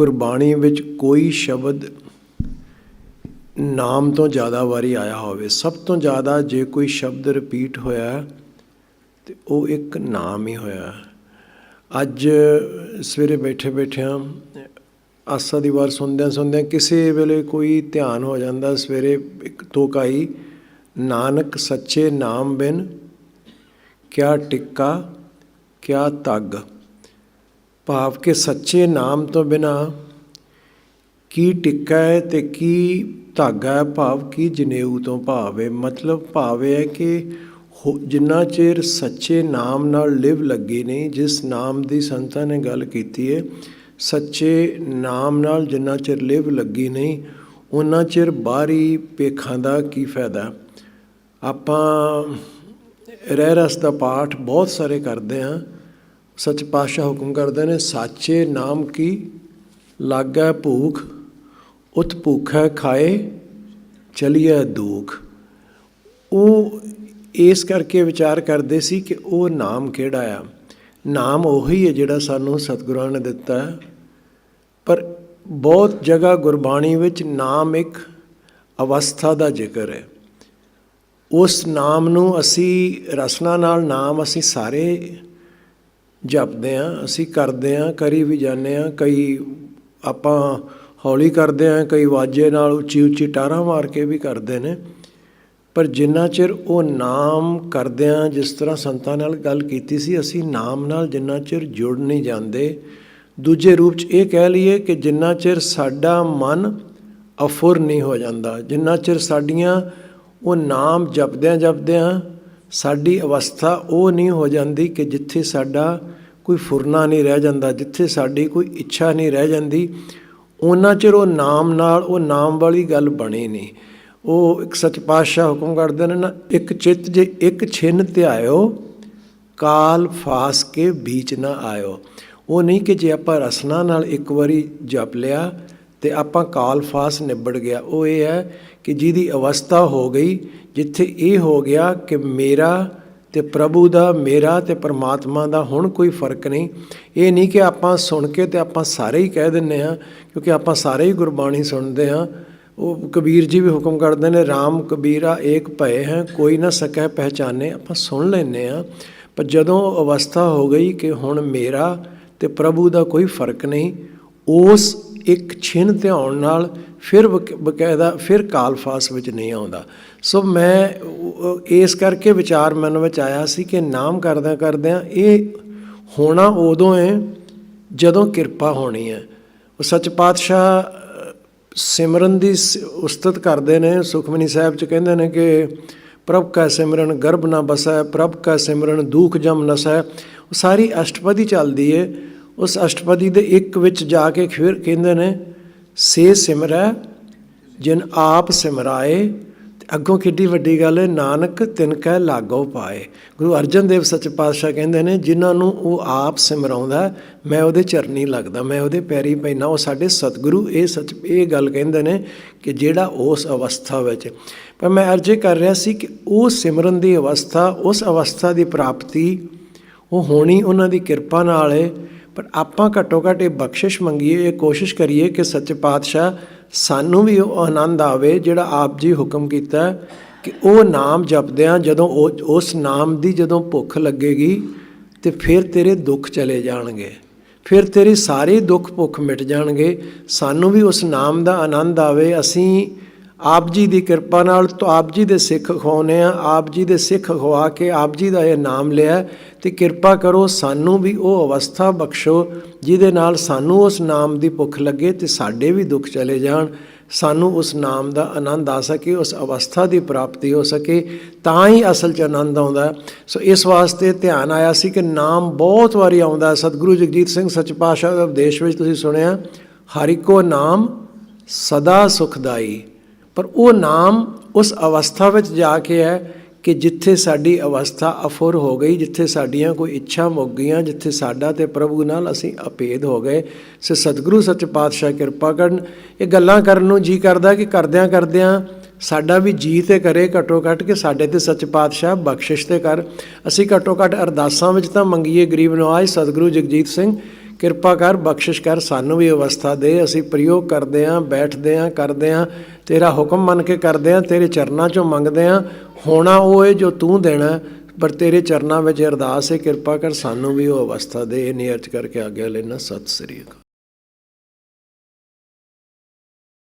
ਗੁਰਬਾਣੀ ਵਿੱਚ ਕੋਈ ਸ਼ਬਦ ਨਾਮ ਤੋਂ ਜ਼ਿਆਦਾ ਵਾਰੀ ਆਇਆ ਹੋਵੇ। ਸਭ ਤੋਂ ਜ਼ਿਆਦਾ ਜੇ ਕੋਈ ਸ਼ਬਦ ਰਿਪੀਟ ਹੋਇਆ ਤੇ ਉਹ ਇੱਕ ਨਾਮ ਹੀ ਹੋਇਆ। ਅੱਜ ਸਵੇਰੇ ਬੈਠੇ ਬੈਠਿਆਂ ਆਸਾ ਦੀ ਵਾਰ ਸੁਣਦਿਆਂ ਸੁਣਦਿਆਂ ਕਿਸੇ ਵੇਲੇ ਕੋਈ ਧਿਆਨ ਹੋ ਜਾਂਦਾ। ਸਵੇਰੇ ਇੱਕ ਤੋਕਾਈ, ਨਾਨਕ ਸੱਚੇ ਨਾਮ ਬਿਨ ਕਿਆ ਟਿੱਕਾ, ਕਿਆ ਤੱਗ। ਭਾਵ ਕਿ ਸੱਚੇ ਨਾਮ ਤੋਂ ਬਿਨਾ ਕੀ ਟਿੱਕਾ ਹੈ ਤੇ ਕੀ ਧਾਗਾ ਹੈ, ਭਾਵ ਕੀ ਜਨੇਊ ਤੋਂ ਭਾਵ ਹੈ। ਮਤਲਬ ਭਾਵ ਇਹ ਹੈ ਕਿ ਹੋ- ਜਿੰਨਾ ਚਿਰ ਸੱਚੇ ਨਾਮ ਨਾਲ ਲਿਵ ਲੱਗੀ ਨਹੀਂ ਜਿਸ ਨਾਮ ਦੀ ਸੰਤਾਂ ਨੇ ਗੱਲ ਕੀਤੀ ਹੈ, ਸੱਚੇ ਨਾਮ ਨਾਲ ਜਿੰਨਾ ਚਿਰ ਲਿਵ ਲੱਗੀ ਨਹੀਂ ਉਹਨਾਂ ਚਿਰ ਬਾਹਰੀ ਪੇਖਾਂ ਦਾ ਕੀ ਫਾਇਦਾ? ਆਪਾਂ ਰਹਿ ਰਸ ਦਾ ਪਾਠ ਬਹੁਤ ਸਾਰੇ ਕਰਦੇ ਹਾਂ। ਸੱਚ ਪਾਤਸ਼ਾਹ ਹੁਕਮ ਕਰਦੇ ਨੇ, ਸਾਚੇ ਨਾਮ ਕੀ? ਲਾਗੈ ਭੂਖ, ਉਤ ਭੂਖੈ ਖਾਏ, ਚਲੀਐ ਦੁਖ। ਉਹ ਇਸ ਕਰਕੇ ਵਿਚਾਰ ਕਰਦੇ ਸੀ ਕਿ ਉਹ ਨਾਮ ਕਿਹੜਾ ਆ? ਨਾਮ ਉਹੀ ਹੈ ਜਿਹੜਾ ਸਾਨੂੰ ਸਤਿਗੁਰਾਂ ਨੇ ਦਿੱਤਾ। ਹੈ ਪਰ ਬਹੁਤ ਜਗ੍ਹਾ ਗੁਰਬਾਣੀ ਵਿੱਚ ਨਾਮ ਇੱਕ ਅਵਸਥਾ ਦਾ ਜ਼ਿਕਰ ਹੈ। ਉਸ ਨਾਮ ਨੂੰ ਅਸੀਂ ਰਸਨਾ ਨਾਲ, ਨਾਮ ਅਸੀਂ ਸਾਰੇ ਜਪਦੇ ਹਾਂ ਅਸੀਂ ਕਰਦੇ ਹਾਂ ਕਰੀ ਵੀ ਜਾਂਦੇ ਹਾਂ ਕਈ ਆਪਾਂ ਹੌਲੀ ਕਰਦੇ ਹਾਂ ਕਈ ਵਾਜੇ ਨਾਲ ਉੱਚੀ ਉੱਚੀ ਟਾਰਾਂ ਮਾਰ ਕੇ ਵੀ ਕਰਦੇ ਨੇ। ਪਰ ਜਿੰਨਾ ਚਿਰ ਉਹ ਨਾਮ ਕਰਦਿਆਂ ਜਿਸ ਤਰ੍ਹਾਂ ਸੰਤਾਂ ਨਾਲ ਗੱਲ ਕੀਤੀ ਸੀ, ਅਸੀਂ ਨਾਮ ਨਾਲ ਜਿੰਨਾ ਚਿਰ ਜੁੜ ਨਹੀਂ ਜਾਂਦੇ। ਦੂਜੇ ਰੂਪ 'ਚ ਇਹ ਕਹਿ ਲਈਏ ਕਿ ਜਿੰਨਾ ਚਿਰ ਸਾਡਾ ਮਨ ਅਫੁਰ ਨਹੀਂ ਹੋ ਜਾਂਦਾ, ਜਿੰਨਾ ਚਿਰ ਸਾਡੀਆਂ ਉਹ ਨਾਮ ਜਪਦਿਆਂ ਜਪਦਿਆਂ ਸਾਡੀ ਅਵਸਥਾ ਉਹ ਨਹੀਂ ਹੋ ਜਾਂਦੀ ਕਿ ਜਿੱਥੇ ਸਾਡਾ ਕੋਈ ਫੁਰਨਾ ਨਹੀਂ ਰਹਿ ਜਾਂਦਾ, ਜਿੱਥੇ ਸਾਡੀ ਕੋਈ ਇੱਛਾ ਨਹੀਂ ਰਹਿ ਜਾਂਦੀ। ਉਹਨਾਂ ਚਿਰ ਉਹ ਨਾਮ ਨਾਲ, ਉਹ ਨਾਮ ਵਾਲੀ ਗੱਲ ਬਣੇ ਨਹੀਂ। ਉਹ ਇੱਕ ਸੱਚ ਪਾਤਸ਼ਾਹ ਹੁਕਮ ਕਰਦੇ ਨੇ ਨਾ, ਇੱਕ ਚਿੱਤ ਜੇ ਇੱਕ ਛਿਨ ਧਿਆਇਓ ਕਾਲ ਫਾਸ ਕੇ ਵਿੱਚ ਨਾ ਆਇਓ। ਉਹ ਨਹੀਂ ਕਿ ਜੇ ਆਪਾਂ ਰਸਨਾ ਨਾਲ ਇੱਕ ਵਾਰੀ ਜਪ ਲਿਆ ਤੇ ਆਪਾਂ ਕਾਲ ਫਾਸ ਨਿਬੜ ਗਿਆ। ਉਹ ਇਹ ਹੈ ਕਿ ਜਿਹਦੀ ਅਵਸਥਾ ਹੋ ਗਈ, ਜਿੱਥੇ ਇਹ ਹੋ ਗਿਆ ਕਿ ਮੇਰਾ ਤੇ ਪ੍ਰਭੂ ਦਾ, ਮੇਰਾ ਤੇ ਪਰਮਾਤਮਾ ਦਾ ਹੁਣ ਕੋਈ ਫ਼ਰਕ ਨਹੀਂ। ਇਹ ਨਹੀਂ ਕਿ ਆਪਾਂ ਸੁਣ ਕੇ ਤੇ ਆਪਾਂ ਸਾਰੇ ਹੀ ਕਹਿ ਦਿੰਨੇ ਆ ਕਿਉਂਕਿ ਆਪਾਂ ਸਾਰੇ ਹੀ ਗੁਰਬਾਣੀ ਸੁਣਦੇ ਆ ਉਹ ਕਬੀਰ ਜੀ ਵੀ ਹੁਕਮ ਕਰਦੇ ਨੇ RAM ਕਬੀਰਾ ਏਕ ਭਏ ਹੈ, ਕੋਈ ਨਾ ਸਕੈ ਪਹਿਚਾਨੇ। ਆਪਾਂ ਸੁਣ ਲੈਨੇ ਆ ਪਰ ਜਦੋਂ ਅਵਸਥਾ ਹੋ ਗਈ ਕਿ ਹੁਣ ਮੇਰਾ ਤੇ ਪ੍ਰਭੂ ਦਾ ਕੋਈ ਫ਼ਰਕ ਨਹੀਂ, ਉਸ ਇੱਕ ਛਿਨ ਧਿਆਉਣ ਨਾਲ ਫਿਰ ਬਕ- ਬਕਾਇਦਾ ਫਿਰ ਕਾਲਫਾਸ ਵਿੱਚ ਨਹੀਂ ਆਉਂਦਾ। ਸੋ ਮੈਂ ਇਸ ਕਰਕੇ ਵਿਚਾਰ ਮਨ ਵਿੱਚ ਆਇਆ ਸੀ ਕਿ ਨਾਮ ਕਰਦਿਆਂ ਕਰਦਿਆਂ ਇਹ ਹੋਣਾ ਉਦੋਂ ਹੈ ਜਦੋਂ ਕਿਰਪਾ ਹੋਣੀ ਹੈ ਉਹ ਸੱਚ ਪਾਤਸ਼ਾਹ ਸਿਮਰਨ ਦੀ ਸ- ਉਸਤਤ ਕਰਦੇ ਨੇ, ਸੁਖਮਨੀ ਸਾਹਿਬ ਚ ਕਹਿੰਦੇ ਨੇ ਕਿ ਪ੍ਰਭ ਕਾ ਸਿਮਰਨ ਗਰਭ ਨਾ ਬਸੈ, ਪ੍ਰਭ ਕਾ ਸਿਮਰਨ ਦੁਖ ਜਮ ਨਸੈ। ਉਹ ਸਾਰੀ ਅਸ਼ਟਪਦੀ ਚੱਲਦੀ ਏ। ਉਸ ਅਸ਼ਟਪਦੀ ਦੇ ਇੱਕ ਵਿੱਚ ਜਾ ਕੇ ਫਿਰ ਕਹਿੰਦੇ ਨੇ, ਸੇ ਸਿਮਰੈ, ਜਿਨ ਆਪ ਸਿਮਰਾਏ, ਤੇ ਅੱਗੋਂ ਕਿੱਡੀ ਵੱਡੀ ਗੱਲ ਹੈ ਨਾਨਕ ਤਿਨ ਕੈ ਲਾਗੋ ਪਾਏ। ਗੁਰੂ ਅਰਜਨ ਦੇਵ ਸੱਚ ਪਾਤਸ਼ਾਹ ਕਹਿੰਦੇ ਨੇ, ਜਿਨ੍ਹਾਂ ਨੂੰ ਉਹ ਆਪ ਸਿਮਰਾਉਂਦਾ, ਮੈਂ ਉਹਦੇ ਚਰਨੀ ਲੱਗਦਾ, ਮੈਂ ਉਹਦੇ ਪੈਰੀ ਪੈਣਾ ਉਹ ਸਾਡੇ ਸਤਿਗੁਰੂ। ਇਹ ਸੱਚ, ਇਹ ਗੱਲ ਕਹਿੰਦੇ ਨੇ ਕਿ ਜਿਹੜਾ ਉਸ ਅਵਸਥਾ ਵਿੱਚ ਪਰ ਮੈਂ ਅਰਜ਼ੇ ਕਰ ਰਿਹਾ ਸੀ ਕਿ ਉਹ ਸਿਮਰਨ ਦੀ ਅਵਸਥਾ, ਉਸ ਅਵਸਥਾ ਦੀ ਪ੍ਰਾਪਤੀ, ਉਹ ਹੋਣੀ ਉਹਨਾਂ ਦੀ ਕਿਰਪਾ ਨਾਲ ਹੈ ਪਰ ਆਪਾਂ ਘੱਟੋ ਘੱਟ ਇਹ ਬਖਸ਼ਿਸ਼ ਮੰਗੀਏ, ਇਹ ਕੋਸ਼ਿਸ਼ ਕਰੀਏ ਕਿ ਸੱਚੇ ਪਾਤਸ਼ਾਹ ਸਾਨੂੰ ਵੀ ਉਹ ਆਨੰਦ ਆਵੇ ਜਿਹੜਾ ਆਪ ਜੀ ਹੁਕਮ ਕੀਤਾ ਕਿ ਉਹ ਨਾਮ ਜਪਦਿਆਂ ਜਦੋਂ ਉਹ- ਉਸ ਨਾਮ ਦੀ ਜਦੋਂ ਭੁੱਖ ਲੱਗੇਗੀ ਤੇ ਫਿਰ ਤੇਰੇ ਦੁੱਖ ਚਲੇ ਜਾਣਗੇ। ਫਿਰ ਤੇਰੀ ਸਾਰੇ ਦੁੱਖ ਭੁੱਖ ਮਿਟ ਜਾਣਗੇ। ਸਾਨੂੰ ਵੀ ਉਸ ਨਾਮ ਦਾ ਆਨੰਦ ਆਵੇ। ਅਸੀਂ ਆਪ ਜੀ ਦੀ ਕਿਰਪਾ ਨਾਲ ਤੋਂ ਆਪ ਜੀ ਦੇ ਸਿੱਖ ਖਵਾਉਨੇ ਆ ਆਪ ਜੀ ਦੇ ਸਿੱਖ ਖਵਾ ਕੇ ਆਪ ਜੀ ਦਾ ਇਹ ਨਾਮ ਲਿਆ ਤੇ ਕਿਰਪਾ ਕਰੋ ਸਾਨੂੰ ਵੀ ਉਹ ਅਵਸਥਾ ਬਖਸ਼ੋ ਜਿਹਦੇ ਨਾਲ ਸਾਨੂੰ ਉਸ ਨਾਮ ਦੀ ਭੁੱਖ ਲੱਗੇ ਤੇ ਸਾਡੇ ਵੀ ਦੁੱਖ ਚਲੇ ਜਾਣ। ਸਾਨੂੰ ਉਸ ਨਾਮ ਦਾ ਆਨੰਦ ਆ ਸਕੇ, ਉਸ ਅਵਸਥਾ ਦੀ ਪ੍ਰਾਪਤੀ ਹੋ ਸਕੇ, ਤਾਂ ਹੀ ਅਸਲ 'ਚ ਆਨੰਦ ਆਉਂਦਾ ਸੋ ਇਸ ਵਾਸਤੇ ਧਿਆਨ ਆਇਆ ਸੀ ਕਿ ਨਾਮ ਬਹੁਤ ਵਾਰੀ ਆਉਂਦਾ ਸਤਿਗੁਰੂ ਜਗਜੀਤ ਸਿੰਘ ਸੱਚ ਪਾਤਸ਼ਾਹ ਦੇ ਉਪਦੇਸ਼ ਵਿੱਚ ਤੁਸੀਂ ਸੁਣਿਆ, ਹਰਿ ਕੋ ਨਾਮ ਸਦਾ ਸੁਖਦਾਈ। ਪਰ ਉਹ ਨਾਮ ਉਸ ਅਵਸਥਾ ਵਿੱਚ ਜਾ ਕੇ ਹੈ ਕਿ ਜਿੱਥੇ ਸਾਡੀ ਅਵਸਥਾ ਅਫੁਰ ਹੋ ਗਈ, ਜਿੱਥੇ ਸਾਡੀਆਂ ਕੋਈ ਇੱਛਾ ਮੁੱਕ ਗਈਆਂ, ਜਿੱਥੇ ਸਾਡਾ ਤੇ ਪ੍ਰਭੂ ਨਾਲ ਅਸੀਂ ਅਪੇਧ ਹੋ ਗਏ। ਸੇ ਸਤਿਗੁਰੂ ਸੱਚ ਪਾਤਸ਼ਾਹ ਕਿਰਪਾ ਕਰਨ। ਇਹ ਗੱਲਾਂ ਕਰਨ ਨੂੰ ਜੀ ਕਰਦਾ ਕਿ ਕਰਦਿਆਂ ਕਰਦਿਆਂ ਸਾਡਾ ਵੀ ਜੀ ਤੇ ਕਰੇ, ਘਟੋ ਘਟ ਕਿ ਸਾਡੇ ਤੇ ਸੱਚ ਪਾਤਸ਼ਾਹ ਬਖਸ਼ਿਸ਼ ਤੇ ਕਰ। ਅਸੀਂ ਘਟੋ ਘਟ ਅਰਦਾਸਾਂ ਵਿੱਚ ਤਾਂ ਮੰਗੀਏ, ਗਰੀਬ ਨਵਾਜ਼, ਸਤਿਗੁਰੂ ਜਗਜੀਤ ਸਿੰਘ ਕਿਰਪਾ ਕਰ, ਬਖਸ਼ਿਸ਼ ਕਰ, ਸਾਨੂੰ ਵੀ ਅਵਸਥਾ ਦੇ। ਅਸੀਂ ਪ੍ਰਯੋਗ ਕਰਦੇ ਆਂ ਬੈਠਦੇ ਆਂ ਕਰਦੇ ਆਂ ਤੇਰਾ ਹੁਕਮ ਮੰਨ ਕੇ ਕਰਦੇ ਆਂ ਤੇਰੇ ਚਰਨਾਂ ਚੋਂ ਮੰਗਦੇ ਆਂ ਹੋਣਾ ਉਹ ਹੈ ਜੋ ਤੂੰ ਦੇਣਾ ਪਰ ਤੇਰੇ ਚਰਨਾਂ ਵਿੱਚ ਅਰਦਾਸ ਹੈ। ਕਿਰਪਾ ਕਰ, ਸਾਨੂੰ ਵੀ ਉਹ ਅਵਸਥਾ ਦੇ। ਇਹ ਨਿਯਤ ਕਰਕੇ ਆਗਿਆ ਲੈਣਾ ਸਤਿ ਸ੍ਰੀ ਅਕਾਲ।